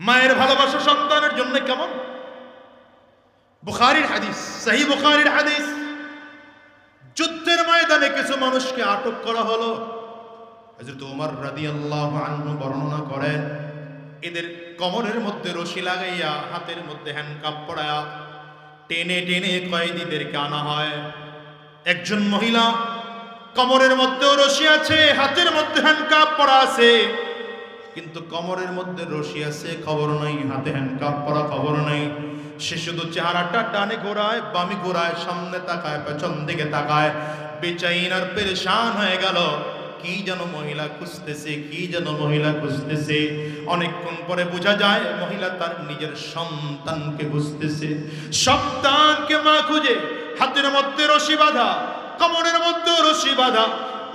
মায়ের ভালোবাসা সন্তানের জন্য কেমন? বুখারির হাদিস সেই বুখারির হাদিস। যুদ্ধের ময়দানে কিছু মানুষকে আটক করা হলো। ওমর রাদিয়াল্লাহু আনহু বর্ণনা করেন, এদের কমরের মধ্যে রশি লাগাইয়া, হাতের মধ্যে হ্যান্ডকাপ পড়ায়া টেনে টেনে কয়েদিদেরকে আনা হয়। একজন মহিলা কমরের মধ্যেও রশি আছে, হাতের মধ্যে হ্যান্ডকাপ পড়া আছে। কিন্তু কমরের মধ্যে রশি আছে, খবর নাই, হাতে হ্যান্ডকাপ পরা খবর নাই। সে শুধু চেহারাটা ডানে ঘোরায়, বামি ঘোরায়, সামনে তাকায়, পেছন দিকে তাকায়। বেচাইন আর পেরেশান হয়ে গেল। কি যেন মহিলা খুঁজতেছে, কি যেন মহিলা খুঁজতেছে। অনেকক্ষণ পরে বোঝা যায়, মহিলা তার নিজের সন্তানকে খুঁজতেছে। সন্তানকে মা খুঁজে, হাতের মধ্যে রশি বাঁধা কমরের মধ্যে রশি বাঁধা।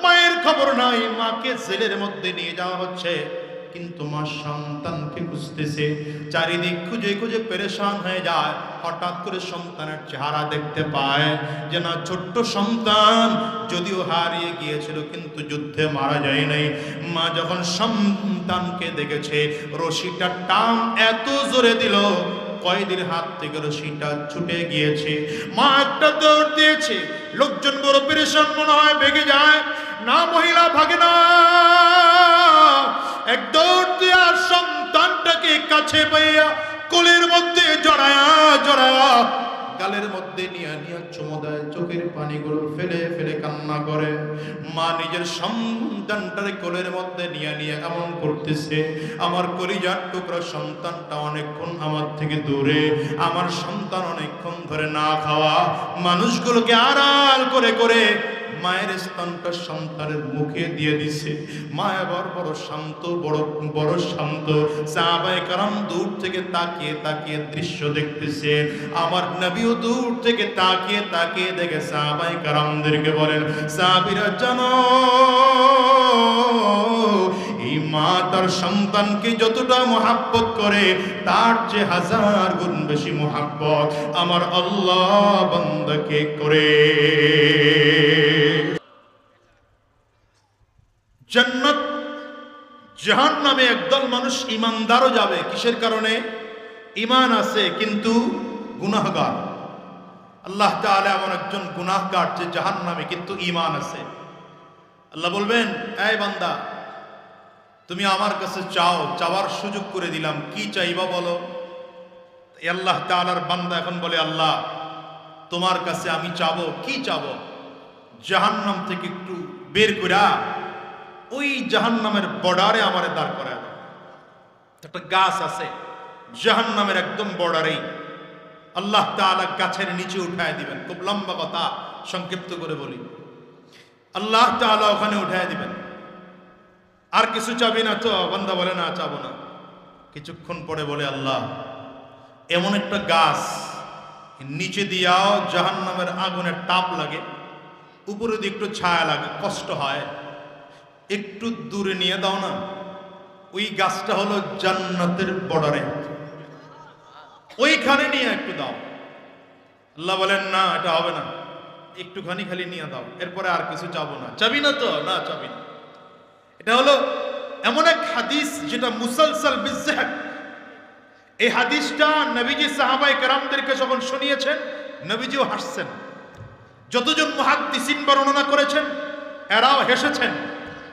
মায়ের খবর নাই, মাকে জেলের মধ্যে নিয়ে যাওয়া হচ্ছে। কিন্তু মা সন্তানকে খুঁজতেছে চারিদিক খুঁজে খুঁজে পেরেশান হয়ে যায় হঠাৎ করে সন্তানের চেহারা দেখতে পায় যে না ছোট্ট সন্তান যদিও হারিয়ে গিয়েছিল কিন্তু যুদ্ধে মারা যায় নাই মা যখন সন্তানকে দেখেছে রশিটা টান এত জোরে দিল কয়েদির হাত থেকে রশিটা ছুটে গিয়েছে। মা একটা দৌড় দিয়েছে, লোকজন বড় পেরেশান মনে হয় ভেগে যায়। না মহিলা ভাগে না। এক দৌড় সন্তানটাকে কাছে পাইয়া কোলের মধ্যে জড়ায়া জড়ায়া গালের মধ্যে নিয়ে নিয়ে চুমো দেয় চোখের পানিগুলো ফেলে ফেলে কান্না করে। মা নিজের সন্তানটার কোলের মধ্যে নিয়ে নিয়ে এমন করতেছে, আমার কলিজার টুকরা সন্তানটা অনেকক্ষণ আমার থেকে দূরে, আমার সন্তান অনেকক্ষণ ধরে না খাওয়া। মানুষগুলোকে আড়াল করে করে মায়ের স্তনটা সন্তানের মুখে দিয়ে দিছে। মা এবার বড় শান্ত, বড় বড় শান্ত। সাহাবায়ে কারাম দূর থেকে তাকিয়ে তাকিয়ে দৃশ্য দেখতেছে। আমার নবীও দূর থেকে তাকিয়ে তাকিয়ে দেখে সাহাবায়ে কারামদেরকে বলেন, সাহাবীরা জানো, এই মা তার সন্তানকে যতটা মহাব্বত করে, তার যে হাজার গুণ বেশি মহাব্বত আমার আল্লাহ বান্দাকে করে। জান্নাত, জাহান নামে একদল মানুষ ইমানদারও যাবে। কিসের কারণে? ইমান আছে, কিন্তু গুনাহগার। আল্লাহ তাআলা এমন একজন গুনাহগার যে জাহান নামে কিন্তু ইমান আছে। আল্লাহ বলবেন, এই বান্দা, তুমি আমার কাছে চাও, চাওয়ার সুযোগ করে দিলাম, কি চাইবা বলো? আল্লাহ তাআলার বান্দা এখন বলে, আল্লাহ, তোমার কাছে আমি চাবো, কি চাবো? জাহান্নাম থেকে একটু বের করা ওই জাহান্নামের বর্ডারে আমারে দাঁড় করায় একটা গাছ আছে, জাহান্নামের একদম বর্ডারেই। আল্লাহ তাআলা গাছের নিচে উঠায় দিবেন। খুব লম্বা কথা, সংক্ষিপ্ত করে বলি। আল্লাহ তাআলা ওখানে উঠায় দিবেন। আর কিছু চাবি না তো? বান্দা বলে, না, চাবো না। কিছুক্ষণ পরে বলে, আল্লাহ, এমন একটা গাছ, নিচে দিয়াও জাহান্নামের আগুনের তাপ লাগে, উপরে দিয়ে একটু ছায়া লাগে, কষ্ট হয়। একটু দূরে নিয়ে দাও না। ওই গাছটা হলো জান্নাতের বর্ডারে। ওইখানে নিয়ে একটু দাও। আল্লাহ বলেন, না, এটা হবে না। একটুখানি খালি নিয়ে দাও। এরপরে আর কিছু চাবো না। চাবি না তো? না, চাবি না। এটা হলো এমন এক হাদিস যেটা মুসলসল বিজ্জাক এই হাদিসটা নবীজি সাহাবাই কারামদেরকে যখন শুনিয়েছেন, নবীজিও হাসছেন। যতজন মুহাদ্দিসিন বর্ণনা করেছেন, এরাও হেসেছেন।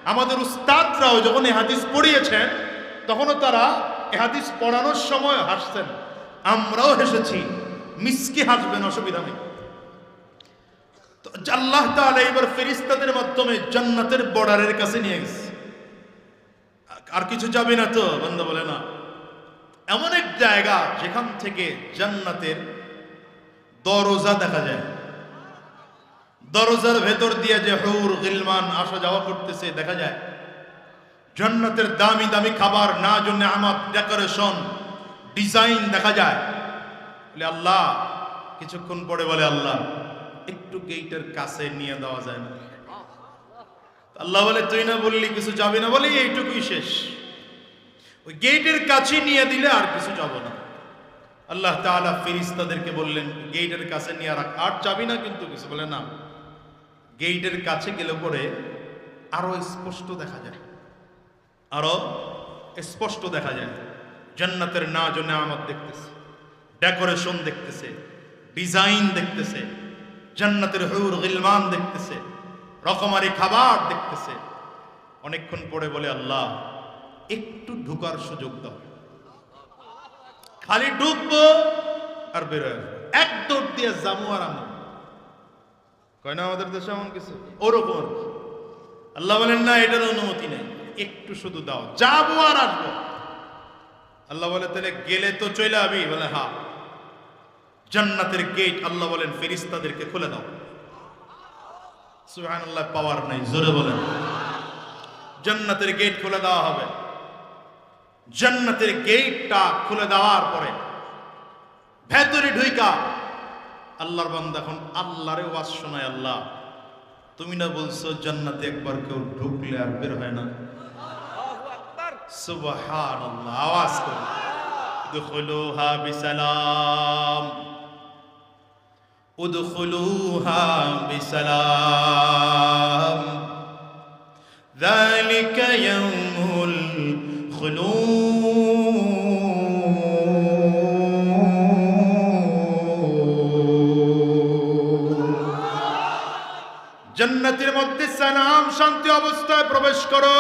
আমাদের উস্তাদরাও যখন হাদিস পড়িয়েছেন, তখনও তারা এ হাদিস পড়ানোর সময় হাসছেন। আমরাও হেসেছি, মিসকে হাসবেন, অসুবিধা নেই। তো আল্লাহ তাআলা এবার ফেরিস্তাদের মাধ্যমে জান্নাতের বর্ডারের কাছে নিয়ে গেছে। আর কিছু যাবে না তো, বন্ধ বলে না। এমন এক জায়গা যেখান থেকে জান্নাতের দরজা দেখা যায়। দরজার ভেতর দিয়ে যে হৌর গিলমান আসা যাওয়া করতেছে, দেখা যায় জান্নাতের দামি দামি খাবার না জন্য আমার ডেকোরেশন, ডিজাইন দেখা যায়। বলে আল্লাহ, কিছুক্ষণ পরে বলে আল্লাহ, একটু গেইটের কাছে নিয়ে দেওয়া যায় না। আল্লাহ বলে, তুই না বললি কিছু যাবে না? বলে, এইটুকুই শেষ। ওই গেইটের কাছে নিয়ে দিলে আর কিছু যাব না। আল্লাহ তাআলা ফেরিস্তাদেরকে বললেন, গেইটের কাছে নিয়ে রাখ। আর যাবি না কিন্তু কিছু? বলে, না। গেটের কাছে গেলে পরে আরও স্পষ্ট দেখা যায়। আরও স্পষ্ট দেখা যায়। জান্নাতের ও নেয়ামত দেখতেছে, ডেকোরেশন দেখতেছে, ডিজাইন দেখতেছে, জান্নাতের হুর, গিলমান দেখতেছে, রকমারি খাবার দেখতেছে। অনেকক্ষণ পরে বলে, আল্লাহ, একটু ঢুকার সুযোগ দাও। খালি ঢুকবো আর বেরোয়। এক দৌড় দিয়ে যাব আর আমি। কয় না, আমাদের দেশে এমন কিছু? ওরকম। আল্লাহ বলেন, না, এটার অনুমতি নেই। একটু শুধু দাও। যাব আর আসব। আল্লাহ বলে, তাহলে গেলে তো চলে আবি? বলে হা জান্নাতের গেট আল্লাহ বলেন, ফেরিস্তাদেরকে খুলে দাও। সুবহানাল্লাহ পাওয়ার নাই, জোরে বলেন। জান্নাতের গেট খুলে দেওয়া হবে। জান্নাতের গেটটা খুলে দেওয়ার পরে ভেতরে ঢুইকা আল্লাহর বান্দা এখন আল্লাহরে ওয়াজ শোনায় আল্লাহ তুমি না বলছো জান্নাতে একবার কেউ ঢুকলে আর বের হয় না সুবহানাল্লাহ আওয়াজ করে উদখুলুহা বিসালাম উদখুলুহা বিসালাম ذلك يوم الخلود জান্নাতের মধ্যে সালাম, শান্তি অবস্থায় প্রবেশ করো।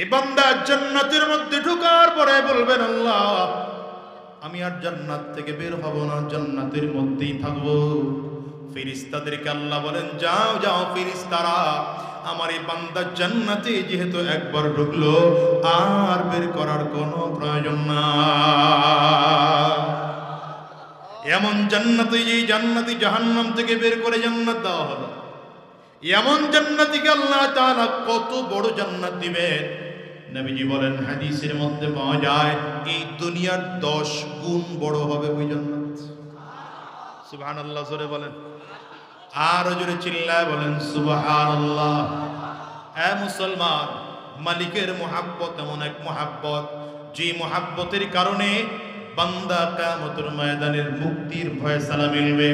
এই বান্দা জান্নাতের মধ্যে ঢোকার পরে বলবেন, আল্লাহ, আমি আর জান্নাত থেকে বের হব না, জান্নাতের মধ্যেই থাকব। ফিরিস্তাদেরকে আল্লাহ বলেন, যাও যাও ফিরিস্তারা আমার এই বান্দা জান্নাতে যেহেতু একবার ঢুকলো, আর বের করার কোনো প্রয়োজন না এমন জান্নাতে যেই জান্নাতি জাহান্নাম থেকে বের করে জান্নাত দেওয়া হলো। এমন জান্নাতিকে আল্লাহ তাআলা কত বড় জান্নাত দিবেন? নবীজি বলেন, হাদিসের মধ্যে পাওয়া যায়, এই দুনিয়ার দশ গুণ বড় হবে ওই জান্নাত। সুবহানাল্লাহ, জোরে বলেন। আর জোরে চিল্লায় বলেন, সুবহানাল্লাহ। হ্যাঁ মুসলমান, মালিকের মোহাব্বত এমন এক মোহাব্বত, যে মোহাব্বতের কারণে বান্দা কামতের ময়দানের মুক্তির ফয়সালা মিলবে।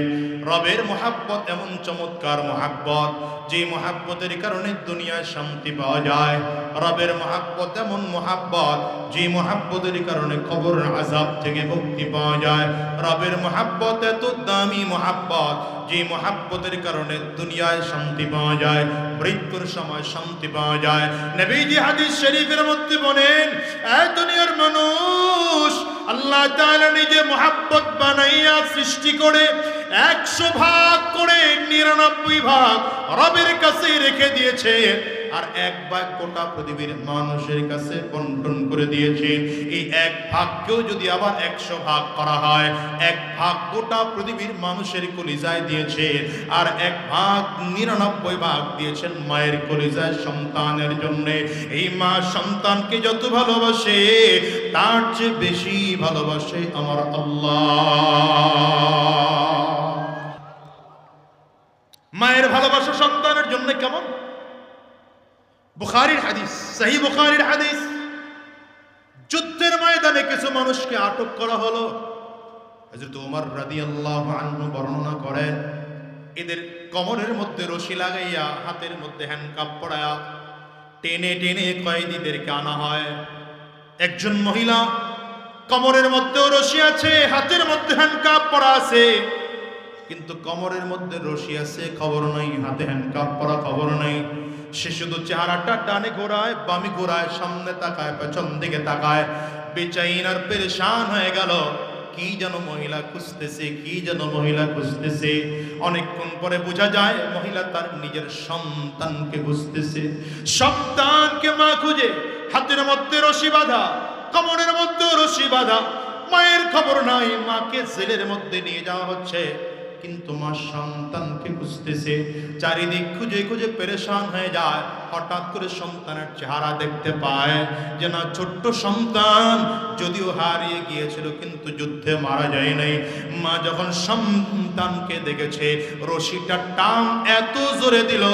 রবের মহাব্বত এমন চমৎকার মহাব্বত, যে মোহাব্বতের কারণে দুনিয়ায় শান্তি পাওয়া যায়। রবের মোহাব্বত এমন মহাব্বত, যে মোহাব্বতের কারণে কবর আজাব থেকে মুক্তি পাওয়া যায়। রবের মোহাব্বত এত দামি মহাব্বত, যে মোহাব্বতের কারণে দুনিয়ায় শান্তি পাওয়া যায়। মৃত্যুর সময় শান্তি পাওয়া যায়। নবীজি হাদিস শরীফের মধ্যে বলেন এই দুনিয়ার মানুষ আল্লাহ তাআলা নিজে মোহাব্বত বানাইয়া সৃষ্টি করে একশো ভাগ করে নিরানব্বই ভাগ রবের কাছে রেখে দিয়েছে। আর এক ভাগ গোটা পৃথিবীর মানুষের কাছে বন্টন করে দিয়েছে। এই এক ভাগকেও যদি আবার একশো ভাগ করা হয়, এক ভাগ গোটা পৃথিবীর মানুষের কলিজায় দিয়েছে আর এক ভাগ নিরানব্বই ভাগ দিয়েছেন মায়ের কলিজায় সন্তানের জন্য। এই মা সন্তানকে যত ভালোবাসে, তার চেয়ে বেশি ভালোবাসে আমার আল্লাহ। মায়ের ভালোবাসা সন্তানের জন্য কেমন? বুখারির হাদিস সহি বুখারির হাদিস। যুদ্ধের ময়দানে কিছু মানুষকে আটক করা হলো। হযরত ওমর রাদিয়াল্লাহু আনহু বর্ণনা করেন, এদের কমরের মধ্যে রশি লাগাইয়া হাতের মধ্যে হ্যান্ডকাপ পড়ায়া টেনে টেনে কয়েদিদেরকে আনা হয়। একজন মহিলা কমরের মধ্যেও রশি আছে, হাতের মধ্যে হ্যান্ডকাপ পরা আছে, কিন্তু কমরের মধ্যে রশি আছে, খবর নাই, হাতে হ্যান্ডকাপ পরা খবর নাই। সে শুধু চেহারাটা ডানে ঘোরায় বামি ঘোরায় সামনে তাকায়, পেছন দিকে তাকায়। বেচাইন আর পেরেশান হয়ে গেল। কি যেন মহিলা খুঁজতেছে, কি যেন মহিলা খুঁজতেছে। অনেকক্ষণ পরে বোঝা যায়, মহিলা তার নিজের সন্তানকে খুঁজতেছে। সন্তানকে মা খুঁজে, হাতের মধ্যে রশি বাঁধা, কমরের মধ্যে রশি বাঁধা। মায়ের খবর নাই, মাকে জেলের মধ্যে নিয়ে যাওয়া হচ্ছে। কিন্তু মা সন্তানকে খুঁজতেছে চারিদিক খুঁজে খুঁজে পেরেশান হয়ে যায় হঠাৎ করে সন্তানের চেহারা দেখতে পায় যে না ছোট্ট সন্তান যদিও হারিয়ে গিয়েছিল কিন্তু যুদ্ধে মারা যায় নাই মা যখন সন্তানকে দেখেছে রশিটা টান এত জোরে দিল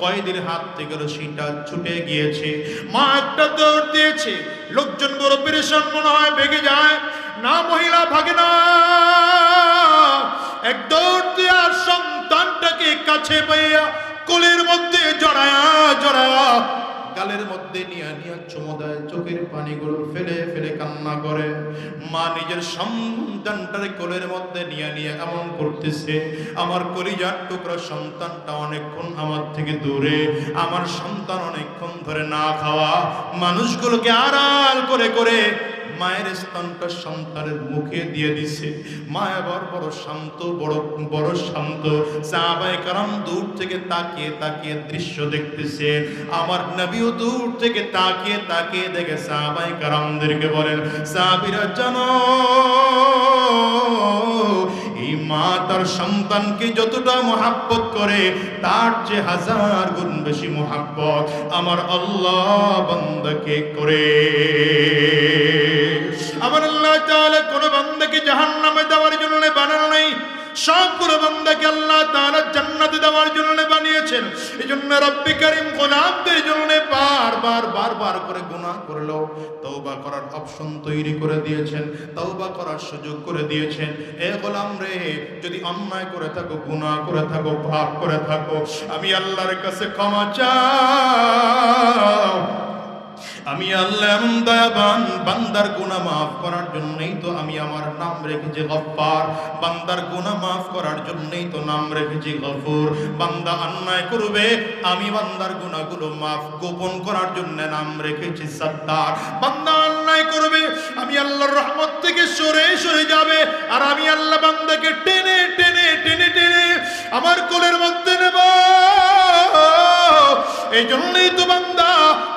কয়েদির হাত থেকে রশিটা ছুটে গিয়েছে মা একটা দৌড় দিয়েছে লোকজন বড় পেরেশান মনে হয়, ভেগে যায়। না মহিলা ভাগে না এক দৌড় দিয়া সন্তানটাকে কাছে পাইয়া কোলের মধ্যে জড়ায়া জড়ায়া গালের মধ্যে নিয়ে নিয়ে চুমো চোখের পানিগুলো ফেলে ফেলে কান্না করে। মা নিজের সন্তানটার কোলের মধ্যে নিয়ে নিয়ে এমন করতেছে, আমার কলিজার টুকরা সন্তানটা অনেকক্ষণ আমার থেকে দূরে, আমার সন্তান অনেকক্ষণ ধরে না খাওয়া। মানুষগুলোকে আড়াল করে করে মায়ের স্তনটা সন্তানের মুখে দিয়ে দিছে। মা এবার বড় শান্ত, বড় বড় শান্ত। সাহাবায়ে কারাম দূর থেকে তাকিয়ে তাকিয়ে দৃশ্য দেখতেছে। আমার নবীও দূর থেকে তাকিয়ে তাকিয়ে দেখে সাহাবায়ে কারামদেরকে বলেন, সাহাবীরা জানো, এই মা তার সন্তানকে যতটা মহাব্বত করে, তার যে হাজার গুণ বেশি মহাব্বত আমার আল্লাহ বান্দাকে করে। আমার আল্লাহ তাআলা কোন বান্দাকে জাহান্নামে দেওয়ার জন্য বানানো নাই। সবগুলো বান্দাকে আল্লাহ তাআলা জান্নাতে দেওয়ার জন্য বানিয়েছেন। এই জন্য রব্বি করিম গোলামদের জন্য বারবার বারবার করে গুনাহ করল। তওবা করার অপশন তৈরি করে দিয়েছেন, তওবা করার সুযোগ করে দিয়েছেন। এ গোলাম রে, যদি অন্যায় করে থাকো, গুনাহ করে থাকো, পাপ করে থাকো, আমি আল্লাহর কাছে ক্ষমা চাও। আমি আল্লাহ এমন দয়াবান, বান্দার গুনাহ মাফ করার জন্যই তো আমি আমার নাম রেখেছি গফফার। বান্দার গুনাহ মাফ করার জন্যই তো নাম রেখেছি গফুর। বান্দা অন্যায় করবে, আমি বান্দার গুনাহগুলো মাফ, গোপন করার জন্য নাম রেখেছি সত্তার বান্দা অন্যায় করবে, আমি আল্লাহর রহমত থেকে সরে সরে যাবে, আর আমি আল্লাহ বান্দাকে টেনে টেনে টেনে টেনে আমার কোলের মধ্যে নেব। এই জন্যই তো বান্দা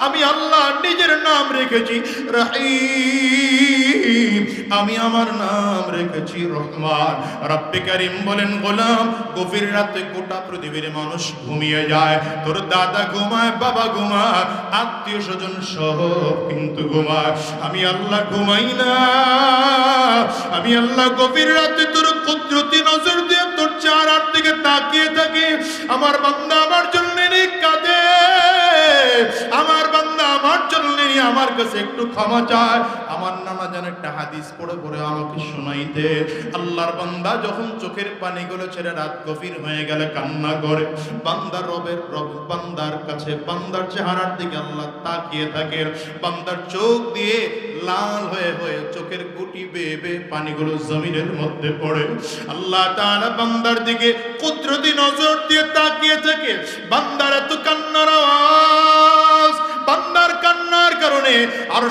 আমি আল্লাহ নিজের নাম রেখেছি আমি আমার নাম রেখেছি রহমান। রব্বে করিম বলেন, গোলাম, গভীর রাতে গোটা পৃথিবীর মানুষ ঘুমিয়ে যায়। তোর দাদা ঘুমায়, বাবা ঘুমায়, আত্মীয় স্বজন সহ কিন্তু ঘুমায়। আমি আল্লাহ ঘুমাই না। আমি আল্লাহ গভীর রাতে তোর কুদরতি নজর দিয়ে তোর চার হাত দিকে তাকিয়ে থাকি। আমার বান্দা আমার জন্য জন্য আমার কাছে একটু ক্ষমা চায় আমার নানা যেন একটা হাদিস পড়ে পড়ে আমাকে শোনাইতে। আল্লাহর বান্দা যখন চোখের পানিগুলো ছেড়ে রাত গভীর হয়ে গেলে কান্না করে। বান্দার রবের রব, বান্দার কাছে, বান্দার চেহারার দিকে আল্লাহ তাকিয়ে থাকে বান্দার চোখ দিয়ে লাল হয়ে হয়ে চোখের গুটি বেয়ে বেয়ে পানিগুলো জমিনের মধ্যে পড়ে। আল্লাহ তাআলা বান্দার দিকে কুদরতি নজর দিয়ে তাকিয়ে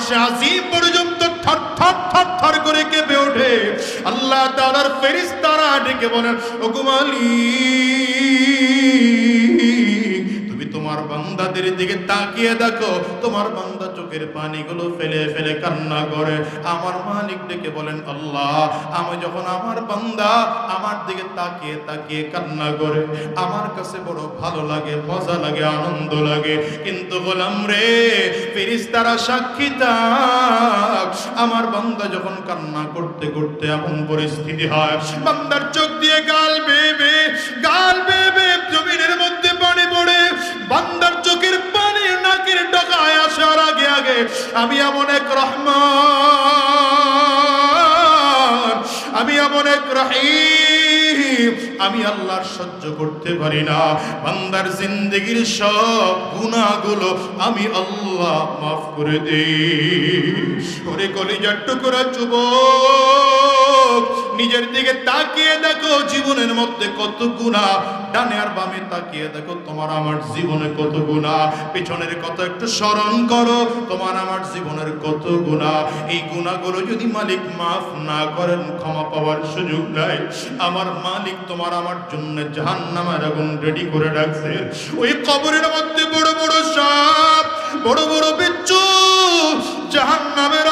আর সে আজিম পর্যন্ত থর থর থর থর করে কেঁপে ওঠে। আল্লাহ তাআলার ফেরেশতারা ডেকে বলেন ওগুমালি তুমি তোমার বান্দাদের দিকে তাকিয়ে দেখো। তোমার বান্দা চোখের পানিগুলো ফেলে ফেলে কান্না করে। আমার মালিক ডেকে বলেন, আল্লাহ, আমি যখন আমার বান্দা আমার দিকে তাকিয়ে তাকিয়ে কান্না করে, আমার কাছে বড় ভালো লাগে, মজা লাগে, আনন্দ লাগে। কিন্তু বললাম রে ফেরিস্তারা সাক্ষী থাক। আমার বান্দা যখন কান্না করতে করতে এমন পরিস্থিতি হয়, বান্দার চোখ দিয়ে গাল বেবে গাল বেবে আমি এমন এক রহমান, আমি এমন এক রহিম, আমি আল্লাহর সহ্য করতে পারি না। বান্দার জিন্দগির সব গুণাগুলো আমি আল্লাহ মাফ করে দেই। করে কলিজার টুকরা যুবক নিজের দিকে তাকিয়ে দেখো, জীবনের মধ্যে কত গুণা। ডানে আর বামে তাকিয়ে দেখো, তোমার আমার জীবনে কত গুণা। পেছনের কত একটু স্মরণ করো, তোমার আমার জীবনের কত গুণা। এই গুণাগুলো যদি মালিক মাফ না করেন, ক্ষমা পাওয়ার সুযোগ নাই। আমার মালিক তোমার আমার জন্য জাহান্নামের আগুন রেডি করে রাখছে। ওই কবরের মধ্যে বড় বড় সাপ, বড় বড় বিচ্ছু, জাহান্নামের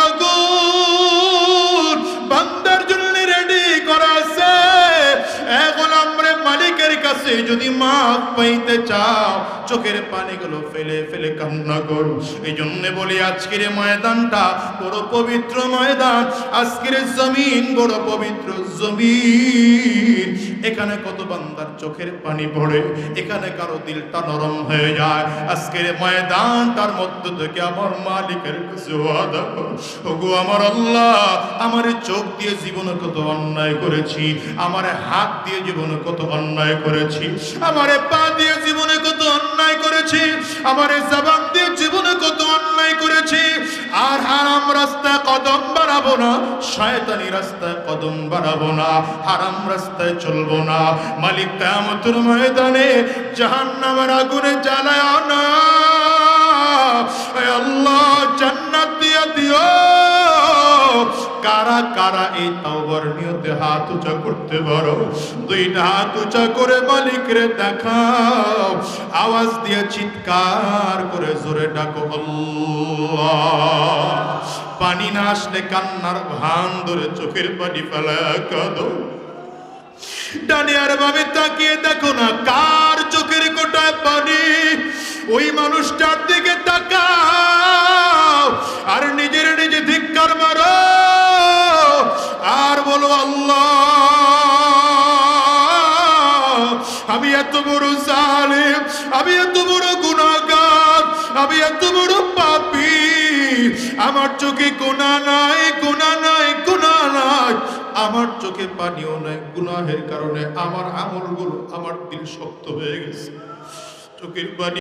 কাছে যদি মাফ পাইতে চাও, চোখের পানিগুলো ফেলে ফেলে কান্না করো। এই জন্য বলি, আজকের ময়দানটা বড় পবিত্র ময়দান, আজকের জমিন বড় পবিত্র জমিন। এখানে কত বান্দার চোখের পানি পড়ে, এখানে কারও দিলটা নরম হয়ে যায়। আজকের ময়দানটার মধ্য থেকে আমার মালিকের কাছে ওয়াদা। ওগো আমার আল্লাহ, আমার চোখ দিয়ে জীবনে কত অন্যায় করেছি, আমার হাত দিয়ে জীবনে কত অন্যায় করেছি। করেছি। আমারে পা দিয়ে জীবনে কত অন্যায় করেছি, আমারে জবান দিয়ে জীবনে কত অন্যায় করেছি। আর হারাম রাস্তা কদম বাড়াবো না, শয়তানি রাস্তায় কদম বাড়াবো না, হারাম রাস্তায় চলবো না। মালিক তামতুর ময়দানে জাহান্নামের আগুনে জ্বালায় না কারা কারা এই তাওবার নিয়তে হাত উঁচা করতে পারো? দুইটা হাত উঁচা করে মালিকরে দেখাও। আওয়াজ দিয়ে চিৎকার করে জোরে ডাকো পানি না আসলে কান্নার ভান ধরে চোখের পানি ফেলা কাঁদো। ডানে আর বামে তাকিয়ে দেখো না কার চোখের কোটায় পানি? ওই মানুষটার দিকে চোখে গুণা নাই গুণা নাই গুণা নাই। আমার চোখে পানিও নাই, গুনাহের কারণে আমার আমলগুলো আমার দিল শক্ত হয়ে গেছে। চোখের পানি